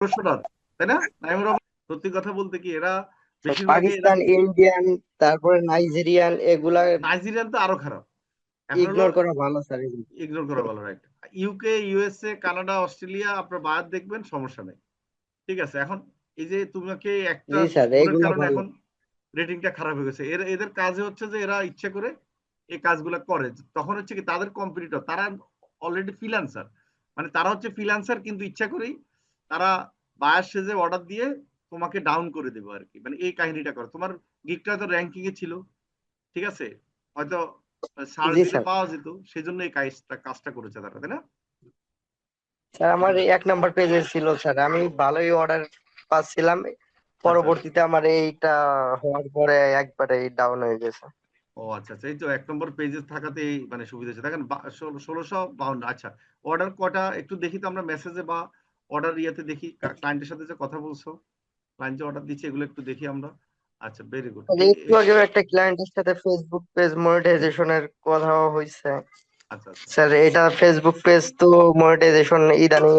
ষোলোশো তাই না? নাইমুর রহমান সত্যি কথা বলতে কি এরা পাকিস্তান ইন্ডিয়ান তারপরে নাইজেরিয়ান এগুলা নাইজেরিয়ান তো আরও খারাপ। ইগনোর করা ভালো স্যার ইগনোর করা ভালো right UK USA Canada Australia আপনার বাদ দেখবেন সমস্যা নেই। ঠিক আছে এখন এই যে তোমাকে একটা কারণে এখন রেটিংটা খারাপ হয়ে গেছে। এর এদের কাজে হচ্ছে যে এরা ইচ্ছা করে এই কাজগুলো করে। তখন হচ্ছে কি তাদের কম্পিটিটর তারা অলরেডি ফ্রিল্যান্সার মানে তারা হচ্ছে ফ্রিল্যান্সার কিন্তু ইচ্ছা করেই তারা বায়ার সেজে অর্ডার দিয়ে তোমাকে ডাউন করে দেবে আর কি মানে এই কাহিনীটা করে। তোমার গিকটা তো র্যাঙ্কিং এ ছিল ঠিক আছে? হয়তো সার দিলে পাওয়া যেত সেই জন্য এই কাজটা কাজটা করেছে তারা তাই না? স্যার আমার এক নাম্বার পেজে ছিল স্যার। আমি ভালোই অর্ডার পাচ্ছিলাম। আচ্ছা। পরবর্তীতে আমার এইটা হওয়ার পরে একবারে ডাউন হয়ে গেছে। ও আচ্ছা আচ্ছা। এই তো এক নম্বর পেজে থাকাতেই মানে সুবিধা হচ্ছে দেখেন ষোলোশো বাউন্ন আচ্ছা। অর্ডার কটা একটু দেখি তো আমরা মেসেজে বা অর্ডার ইয়েতে দেখি ক্লায়েন্টের সাথে যে কথা বলছো ক্লায়েন্ট যে অর্ডার দিচ্ছে এগুলো একটু দেখি আমরা। আচ্ছা ভেরি গুড আর একটু আগে একটা ক্লায়েন্টের সাথে ফেসবুক পেজ মনিটাইজেশনের কথা হয়েছে আচ্ছা আচ্ছা। স্যার এটা ফেসবুক পেজ তো মনিটাইজেশন ইদানিং